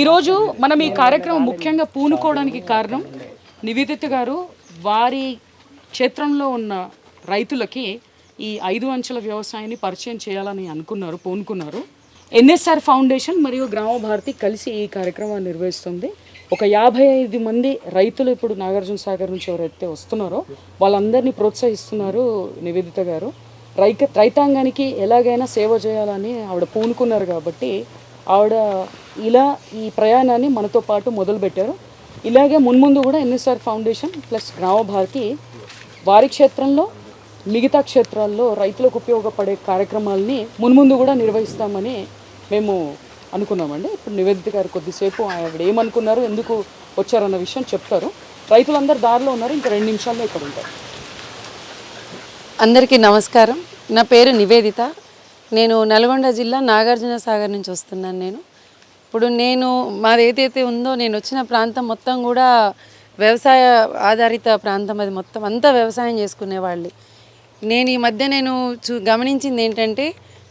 ఈరోజు మనం ఈ కార్యక్రమం ముఖ్యంగా పూనుకోవడానికి కారణం నివేదిత గారు వారి క్షేత్రంలో ఉన్న రైతులకి ఈ ఐదు అంచెల వ్యవసాయాన్ని పరిచయం చేయాలని అనుకున్నారు పూనుకున్నారు. ఎన్ఎస్ఆర్ ఫౌండేషన్ మరియు గ్రామ భారతి కలిసి ఈ కార్యక్రమాన్ని నిర్వహిస్తుంది. ఒక యాభై ఐదు మంది రైతులు ఇప్పుడు నాగార్జున సాగర్ నుంచి ఎవరైతే వస్తున్నారో వాళ్ళందరినీ ప్రోత్సహిస్తున్నారు నివేదిత గారు. రైక రైతాంగానికి ఎలాగైనా సేవ చేయాలని ఆవిడ పూనుకున్నారు కాబట్టి ఆవిడ ఇలా ఈ ప్రయాణాన్ని మనతో పాటు మొదలుపెట్టారు. ఇలాగే మున్ముందు కూడా ఎన్ఎస్ఆర్ ఫౌండేషన్ ప్లస్ గ్రామభారతి వారి క్షేత్రంలో మిగతా క్షేత్రాల్లో రైతులకు ఉపయోగపడే కార్యక్రమాలని మున్ముందు కూడా నిర్వహిస్తామని మేము అనుకున్నామండి. ఇప్పుడు నివేదిత గారు కొద్దిసేపు ఆవిడ ఏమనుకున్నారు ఎందుకు వచ్చారన్న విషయం చెప్తారు. రైతులందరూ దారిలో ఉన్నారు ఇంకా రెండు నిమిషాల్లో ఇక్కడ ఉంటారు. అందరికీ నమస్కారం. నా పేరు నివేదిత. నేను నల్గొండ జిల్లా నాగార్జున సాగర్ నుంచి వస్తున్నాను నేను. ఇప్పుడు నేను మాది ఏదైతే ఉందో నేను వచ్చిన ప్రాంతం మొత్తం కూడా వ్యవసాయ ఆధారిత ప్రాంతం అది మొత్తం అంతా వ్యవసాయం చేసుకునేవాళ్ళు నేను ఈ మధ్య నేను చూ గమనించింది ఏంటంటే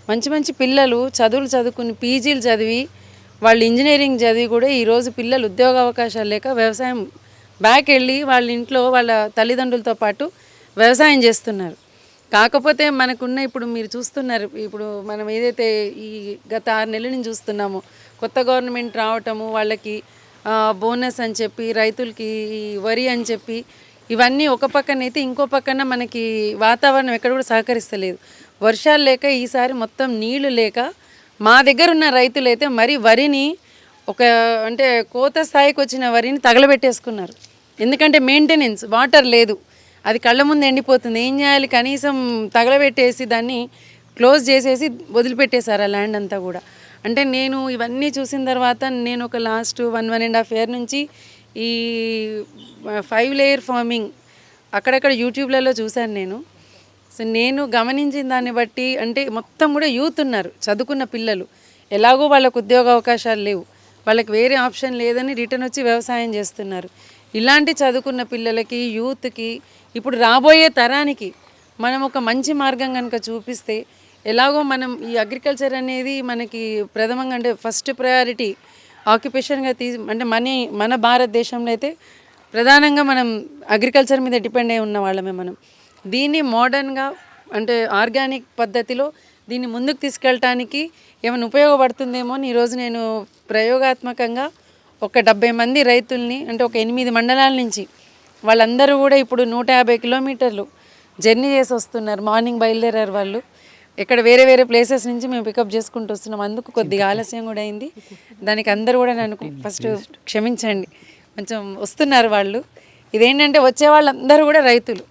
మంచి మంచి పిల్లలు చదువులు చదువుకుని పీజీలు చదివి వాళ్ళు ఇంజనీరింగ్ చదివి కూడా ఈరోజు పిల్లలు ఉద్యోగ అవకాశాలు లేక వ్యవసాయం బ్యాక్ వెళ్ళి వాళ్ళ ఇంట్లో వాళ్ళ తల్లిదండ్రులతో పాటు వ్యవసాయం చేస్తున్నారు. కాకపోతే మనకున్న ఇప్పుడు మీరు చూస్తున్నారు ఇప్పుడు మనం ఏదైతే ఈ గత ఆరు నెలల నుంచి చూస్తున్నామో కొత్త గవర్నమెంట్ రావటము వాళ్ళకి బోనస్ అని చెప్పి రైతులకి వరి అని చెప్పి ఇవన్నీ ఒక పక్కన అయితే ఇంకో పక్కన మనకి వాతావరణం ఎక్కడ కూడా సహకరిస్తలేదు. వర్షాలు లేక ఈసారి మొత్తం నీళ్ళు లేక మా దగ్గర ఉన్న రైతులైతే మరి వరిని ఒక అంటే కోత స్థాయికి వచ్చిన వరిని తగలబెట్టేసుకున్నారు. ఎందుకంటే మెయింటెనెన్స్ వాటర్ లేదు. అది కళ్ళ ముందు ఎండిపోతుంది. ఏం చేయాలి? కనీసం తగలబెట్టేసి దాన్ని క్లోజ్ చేసేసి వదిలిపెట్టేశారు ఆ ల్యాండ్ అంతా కూడా. అంటే నేను ఇవన్నీ చూసిన తర్వాత నేను ఒక last one one and half year నుంచి ఈ ఫైవ్ లేయర్ ఫార్మింగ్ అక్కడక్కడ యూట్యూబ్లలో చూశాను నేను. సో నేను గమనించిన దాన్ని బట్టి అంటే మొత్తం కూడా యూత్ ఉన్నారు చదువుకున్న పిల్లలు. ఎలాగో వాళ్ళకు ఉద్యోగ అవకాశాలు లేవు. వాళ్ళకి వేరే ఆప్షన్ లేదని రిటర్న్ వచ్చి వ్యవసాయం చేస్తున్నారు. ఇలాంటి చదువుకున్న పిల్లలకి యూత్కి ఇప్పుడు రాబోయే తరానికి మనం ఒక మంచి మార్గం కనుక చూపిస్తే ఎలాగో మనం ఈ అగ్రికల్చర్ అనేది మనకి ప్రథమంగా అంటే ఫస్ట్ ప్రయారిటీ ఆక్యుపేషన్గా తీ అంటే మన మన భారతదేశంలో అయితే ప్రధానంగా మనం అగ్రికల్చర్ మీద డిపెండ్ అయి ఉన్న వాళ్ళమే మనం. దీన్ని మోడర్న్గా అంటే ఆర్గానిక్ పద్ధతిలో దీన్ని ముందుకు తీసుకెళ్ళటానికి ఏమైనా ఉపయోగపడుతుందేమో అని ఈరోజు నేను ప్రయోగాత్మకంగా ఒక డెబ్బై మంది రైతుల్ని అంటే ఒక ఎనిమిది మండలాల నుంచి వాళ్ళందరూ కూడా ఇప్పుడు నూట యాభై కిలోమీటర్లు జర్నీ చేసి వస్తున్నారు. మార్నింగ్ బయలుదేరారు వాళ్ళు. ఇక్కడ వేరే వేరే ప్లేసెస్ నుంచి మేము పికప్ చేసుకుంటూ వస్తున్నాం. అందుకు కొద్దిగా ఆలస్యం కూడా అయింది. దానికి అందరూ కూడా నన్ను ఫస్ట్ క్షమించండి. కొంచెం వస్తున్నారు వాళ్ళు. ఇదేంటంటే వచ్చే వాళ్ళందరూ కూడా రైతులు.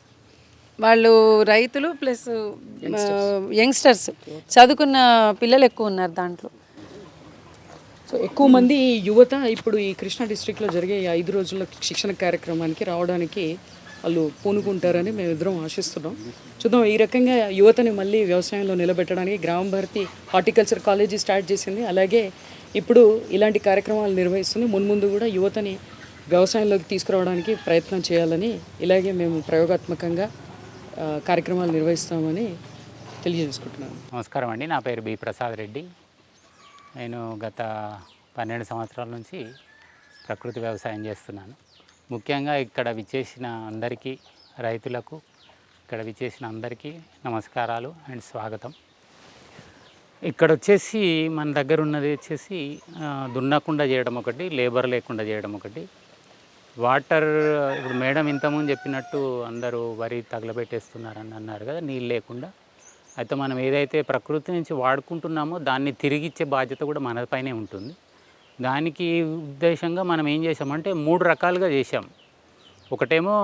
వాళ్ళు రైతులు ప్లస్ యంగ్స్టర్స్. చదువుకున్న పిల్లలు ఎక్కువ ఉన్నారు దాంట్లో. సో ఎక్కువ మంది యువత ఇప్పుడు ఈ కృష్ణా డిస్ట్రిక్ట్లో జరిగే ఐదు రోజుల శిక్షణ కార్యక్రమానికి రావడానికి వాళ్ళు పూనుకుంటారని మేము ఇద్దరం ఆశిస్తున్నాం. చూద్దాం ఈ రకంగా యువతని మళ్ళీ వ్యవసాయంలో నిలబెట్టడానికి గ్రామ భారతి హార్టికల్చర్ కాలేజీ స్టార్ట్ చేసింది. అలాగే ఇప్పుడు ఇలాంటి కార్యక్రమాలు నిర్వహిస్తుంది. మున్ముందు కూడా యువతని వ్యవసాయంలోకి తీసుకురావడానికి ప్రయత్నం చేయాలని ఇలాగే మేము ప్రయోగాత్మకంగా కార్యక్రమాలు నిర్వహిస్తామని తెలియజేసుకుంటున్నాను. నమస్కారం అండి. నా పేరు బి ప్రసాద్ రెడ్డి. నేను గత పన్నెండు సంవత్సరాల నుంచి ప్రకృతి వ్యవసాయం చేస్తున్నాను. ముఖ్యంగా ఇక్కడ విచ్చేసిన అందరికీ రైతులకు ఇక్కడ విచ్చేసిన అందరికీ నమస్కారాలు అండ్ స్వాగతం. ఇక్కడ వచ్చేసి మన దగ్గర ఉన్నది వచ్చేసి దున్నకుండా చేయడం ఒకటి లేబర్ లేకుండా చేయడం ఒకటి. వాటర్ ఇప్పుడు మేడం ఇంతకుముందు చెప్పినట్టు అందరూ వరి తగలబెట్టేస్తున్నారని అన్నారు కదా నీళ్ళు లేకుండా. అయితే మనం ఏదైతే ప్రకృతి నుంచి వాడుకుంటున్నామో దాన్ని తిరిగి ఇచ్చే బాధ్యత కూడా మనపైనే ఉంటుంది. దానికి ఉద్దేశంగా మనం ఏం చేసామంటే మూడు రకాలుగా చేసాం ఒకటేమో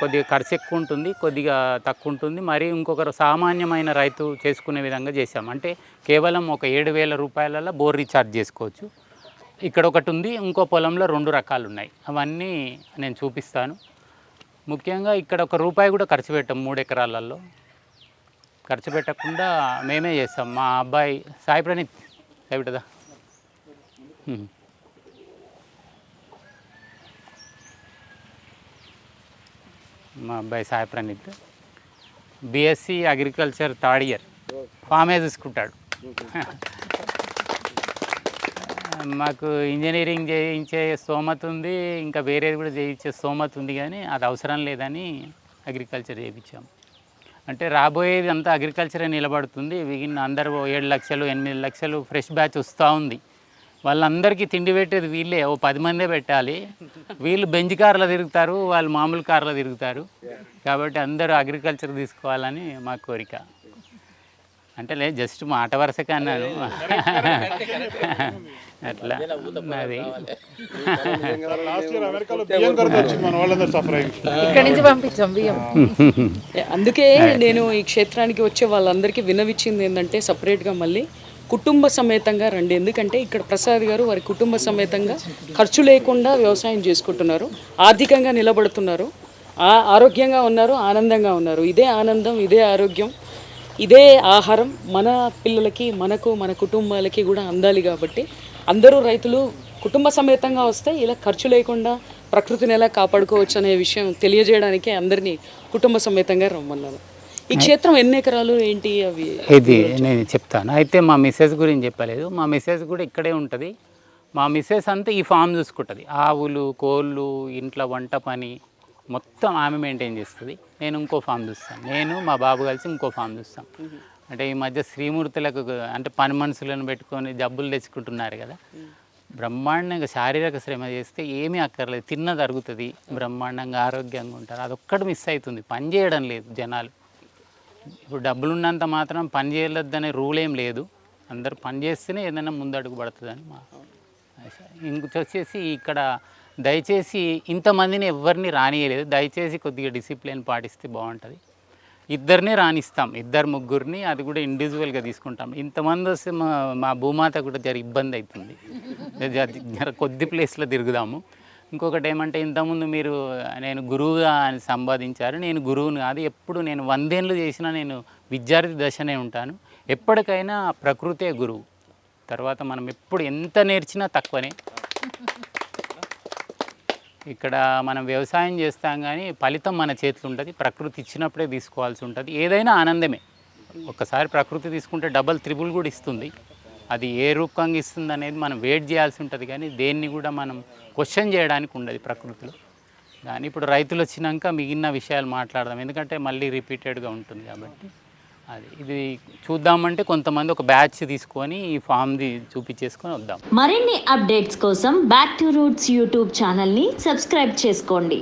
కొద్దిగా ఖర్చు ఎక్కువ ఉంటుంది కొద్దిగా తక్కువ ఉంటుంది. మరి ఇంకొకరు సామాన్యమైన రైతు చేసుకునే విధంగా చేసాం అంటే కేవలం ఒక ఏడు వేల రూపాయలలో బోర్ రీఛార్జ్ చేసుకోవచ్చు. ఇక్కడ ఒకటి ఉంది ఇంకో పొలంలో రెండు రకాలు ఉన్నాయి. అవన్నీ నేను చూపిస్తాను. ముఖ్యంగా ఇక్కడ ఒక రూపాయి కూడా ఖర్చు పెట్టాం మూడు ఎకరాలలో. ఖర్చు పెట్టకుండా మేమే చేస్తాం. మా అబ్బాయి సాయి ప్రణీత్. సాయిబిటదా మా అబ్బాయి Sai Praneeth. BSc agriculture third year. ఫామే చూసుకుంటాడు మాకు ఇంజనీరింగ్ చేయించే స్తోమత ఉంది. ఇంకా వేరేది కూడా చేయించే స్తోమత ఉంది కానీ అది అవసరం లేదని అగ్రికల్చర్ చేయించాం. అంటే రాబోయేది అంతా అగ్రికల్చరే నిలబడుతుంది. మిగిలిన అందరూ ఏడు లక్షలు ఎనిమిది లక్షలు ఫ్రెష్ బ్యాచ్ వస్తూ ఉంది. వాళ్ళందరికీ తిండి పెట్టేది వీళ్ళే. ఓ పది మందే పెట్టాలి. వీళ్ళు బెంచ్ కార్లో తిరుగుతారు వాళ్ళు మామూలు కార్లో తిరుగుతారు. కాబట్టి అందరూ అగ్రికల్చర్ తీసుకోవాలని మా కోరిక. అంటే లేదు జస్ట్ మాట వరుసగా అన్నాను. అట్లా. అది లాస్ట్ ఇయర్ అమెరికాలో బియ్యం కొరత వచ్చింది మన వాళ్ళందరూ సఫర్ అయ్యి ఇక్కడి నుంచి పంపించాం బియ్యం. అందుకే నేను ఈ క్షేత్రానికి వచ్చే వాళ్ళందరికీ వినవిచ్చింది ఏంటంటే సపరేట్గా మళ్ళీ కుటుంబ సమేతంగా రండి. ఎందుకంటే ఇక్కడ ప్రసాద్ గారు వారి కుటుంబ సమేతంగా ఖర్చు లేకుండా వ్యవసాయం చేసుకుంటున్నారు. ఆర్థికంగా నిలబడుతున్నారు. ఆరోగ్యంగా ఉన్నారు ఆనందంగా ఉన్నారు. ఇదే ఆనందం ఇదే ఆరోగ్యం. ఇదే ఆహారం మన పిల్లలకి మనకు మన కుటుంబాలకి కూడా అందాలి కాబట్టి అందరూ రైతులు కుటుంబ సమేతంగా వస్తే ఇలా ఖర్చు లేకుండా ప్రకృతిని ఎలా కాపాడుకోవచ్చు అనే విషయం తెలియజేయడానికి అందరినీ కుటుంబ సమేతంగా రమ్మన్నాను. ఈ క్షేత్రం ఎన్ని ఎకరాలు ఏంటి అవి? ఇది నేను చెప్తాను. అయితే మా మిస్సెస్ గురించి చెప్పలేదు. మా మిస్సెస్ కూడా ఇక్కడే ఉంటుంది. మా మిస్సెస్ అంతా ఈ ఫామ్ చూసుకుంటుంది. ఆవులు కోళ్ళు ఇంట్లో వంట పని మొత్తం ఆమె మెయింటైన్ చేస్తుంది. నేను ఇంకో ఫామ్ చూస్తాను. నేను మా బాబు కలిసి ఇంకో ఫామ్ చూస్తాం. అంటే ఈ మధ్య శ్రీమూర్తులకు అంటే పని మనుషులను పెట్టుకొని జబ్బులు తెచ్చుకుంటున్నారు కదా. బ్రహ్మాండంగా శారీరక శ్రమ చేస్తే ఏమీ అక్కర్లేదు. తిన్నది అరుగుతుంది. బ్రహ్మాండంగా ఆరోగ్యంగా ఉంటారు. అదొక్కటి మిస్ అవుతుంది. పని చేయడం లేదు జనాలు. ఇప్పుడు డబ్బులు ఉన్నంత మాత్రం పని చేయలేదనే రూల్ ఏం లేదు. అందరూ పని చేస్తేనే ఏదైనా ముందడుగు పడుతుందని మా ఆశ. ఇంకొచ్చి వచ్చేసి ఇక్కడ దయచేసి ఇంతమందిని ఎవరిని రానియలేదు. దయచేసి కొద్దిగా డిసిప్లిన్ పాటిస్తే బాగుంటుంది. ఇద్దరిని రాణిస్తాం ఇద్దరు ముగ్గురిని అది కూడా ఇండివిజువల్గా తీసుకుంటాం. ఇంతమంది వస్తే మా మా భూమాత కూడా జర ఇబ్బంది అవుతుంది జర జర కొద్ది ప్లేస్లో తిరుగుదాము. ఇంకొకటి ఏమంటే ఇంతకుముందు మీరు నేను గురువుగా అని సంపాదించారు. నేను గురువుని కాదు. ఎప్పుడు నేను వందేళ్ళు చేసినా నేను విద్యార్థి దశనే ఉంటాను. ఎప్పటికైనా ప్రకృతే గురువు. తర్వాత మనం ఎప్పుడు ఎంత నేర్చినా తక్కువనే. ఇక్కడ మనం వ్యవసాయం చేస్తాం కానీ ఫలితం మన చేతిలో ఉంటుంది. ప్రకృతి ఇచ్చినప్పుడే తీసుకోవాల్సి ఉంటుంది. ఏదైనా ఆనందమే. ఒక్కసారి ప్రకృతి తీసుకుంటే డబల్ త్రిబుల్ కూడా ఇస్తుంది. అది ఏ రూపంగా ఇస్తుంది అనేది మనం వెయిట్ చేయాల్సి ఉంటుంది కానీ దేన్ని కూడా మనం క్వశ్చన్ చేయడానికి ఉండదు ప్రకృతిలో. కానీ ఇప్పుడు రైతులు వచ్చినాక మిగిలిన విషయాలు మాట్లాడదాం. ఎందుకంటే మళ్ళీ రిపీటెడ్గా ఉంటుంది కాబట్టి. అది. ఇది చూద్దామంటే కొంతమంది ఒక బ్యాచ్ తీసుకొని ఈ ఫామ్ది చూపించేసుకొని వద్దాం. మరిన్ని అప్డేట్స్ కోసం బ్యాక్ టు రూట్స్ యూట్యూబ్ ఛానల్ని సబ్స్క్రైబ్ చేసుకోండి.